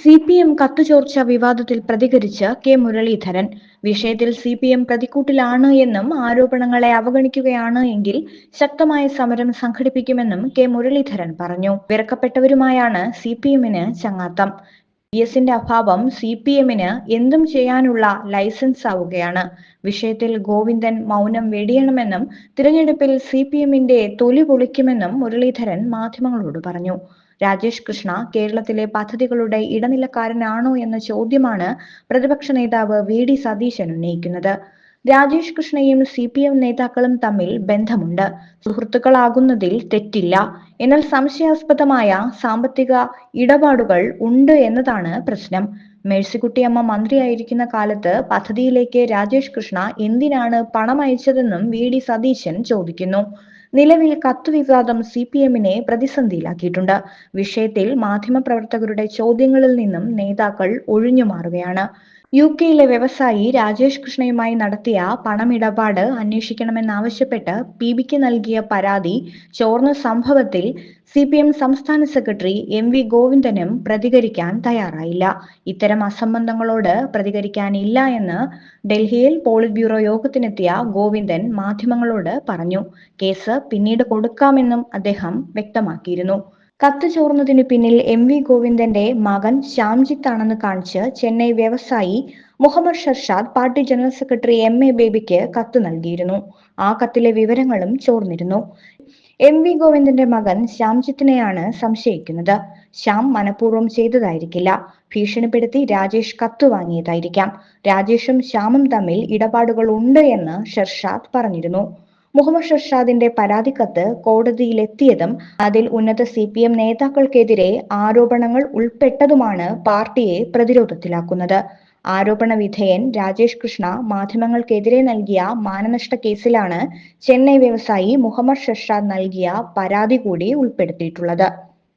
C P M കത്തുചോർച്ച വിവാദത്തിൽ പ്രതികരിച്ച് K Muraleedharan. വിഷയത്തിൽ സി പി എം പ്രതിക്കൂട്ടിലാണ് എന്നും ആരോപണങ്ങളെ അവഗണിക്കുകയാണ് എങ്കിൽ ശക്തമായ സമരം സംഘടിപ്പിക്കുമെന്നും കെ മുരളീധരൻ പറഞ്ഞു. വിറക്കപ്പെട്ടവരുമായാണ് സി പി എമ്മിന് ചങ്ങാത്തം. പി എസിന്റെ അഭാവം സി പി എമ്മിന് എന്തും ചെയ്യാനുള്ള ലൈസൻസ് ആവുകയാണ്. വിഷയത്തിൽ ഗോവിന്ദൻ മൗനം വെടിയണമെന്നും തിരഞ്ഞെടുപ്പിൽ സി പി എമ്മിന്റെ തൊലി പൊളിക്കുമെന്നും മുരളീധരൻ മാധ്യമങ്ങളോട് പറഞ്ഞു. രാജേഷ് കൃഷ്ണ കേരളത്തിലെ പദ്ധതികളുടെ ഇടനിലക്കാരനാണോ എന്ന ചോദ്യമാണ് പ്രതിപക്ഷ നേതാവ് വി ഡി സതീശൻ ഉന്നയിക്കുന്നത്. രാജേഷ് കൃഷ്ണയും സി പി എം നേതാക്കളും തമ്മിൽ ബന്ധമുണ്ട്. സുഹൃത്തുക്കളാകുന്നതിൽ തെറ്റില്ല. എന്നാൽ സംശയാസ്പദമായ സാമ്പത്തിക ഇടപാടുകൾ ഉണ്ട് എന്നതാണ് പ്രശ്നം. മേഴ്സിക്കുട്ടിയമ്മ മന്ത്രിയായിരിക്കുന്ന കാലത്ത് പദ്ധതിയിലേക്ക് രാജേഷ് കൃഷ്ണ എന്തിനാണ് പണം അയച്ചതെന്നും വി ഡി സതീശൻ ചോദിക്കുന്നു. നിലവിൽ കത്ത് വിവാദം സി പി എമ്മിനെ പ്രതിസന്ധിയിലാക്കിയിട്ടുണ്ട്. വിഷയത്തിൽ മാധ്യമപ്രവർത്തകരുടെ ചോദ്യങ്ങളിൽ നിന്നും നേതാക്കൾ ഒഴിഞ്ഞു മാറുകയാണ്. യു കെയിലെ വ്യവസായി രാജേഷ് കൃഷ്ണയുമായി നടത്തിയ പണമിടപാട് അന്വേഷിക്കണമെന്നാവശ്യപ്പെട്ട് പി ബിക്ക് നൽകിയ പരാതി ചോർന്ന സംഭവത്തിൽ സി പി എം സംസ്ഥാന സെക്രട്ടറി എം വി ഗോവിന്ദനും പ്രതികരിക്കാൻ തയ്യാറായില്ല. ഇത്തരം അസംബന്ധങ്ങളോട് പ്രതികരിക്കാനില്ല എന്ന് ഡൽഹിയിൽ പോളിറ്റ് ബ്യൂറോ യോഗത്തിനെത്തിയ ഗോവിന്ദൻ മാധ്യമങ്ങളോട് പറഞ്ഞു. കേസ് പിന്നീട് കൊടുക്കാമെന്നും അദ്ദേഹം വ്യക്തമാക്കിയിരുന്നു. കത്ത് ചോർന്നതിനു പിന്നിൽ എം വി ഗോവിന്ദന്റെ മകൻ ശ്യാംജിത്ത് ആണെന്ന് കാണിച്ച് ചെന്നൈ വ്യവസായി Muhammad Sharshad party general secretary M A ബേബിക്ക് കത്ത് നൽകിയിരുന്നു. ആ കത്തിലെ വിവരങ്ങളും ചോർന്നിരുന്നു. എം വി ഗോവിന്ദന്റെ മകൻ ശ്യാംജിത്തിനെയാണ് സംശയിക്കുന്നത്. ശ്യാം മനഃപൂർവം ചെയ്തതായിരിക്കില്ല. ഭീഷണിപ്പെടുത്തി രാജേഷ് കത്ത് വാങ്ങിയതായിരിക്കാം. രാജേഷും ശ്യാമും തമ്മിൽ ഇടപാടുകൾ ഉണ്ട് എന്ന് ഷർഷാദ് പറഞ്ഞിരുന്നു. മുഹമ്മദ് ഷർഷാദിന്റെ പരാതിക്കത്ത് കോടതിയിലെത്തിയതും അതിൽ ഉന്നത സി പി എം നേതാക്കൾക്കെതിരെ ആരോപണങ്ങൾ ഉൾപ്പെട്ടതുമാണ് പാർട്ടിയെ പ്രതിരോധത്തിലാക്കുന്നത്. ആരോപണ വിധേയൻ രാജേഷ് കൃഷ്ണ മാധ്യമങ്ങൾക്കെതിരെ നൽകിയ മാനനഷ്ട കേസിലാണ് ചെന്നൈ വ്യവസായി മുഹമ്മദ് ഷർഷാദ് നൽകിയ പരാതി കൂടി ഉൾപ്പെടുത്തിയിട്ടുള്ളത്.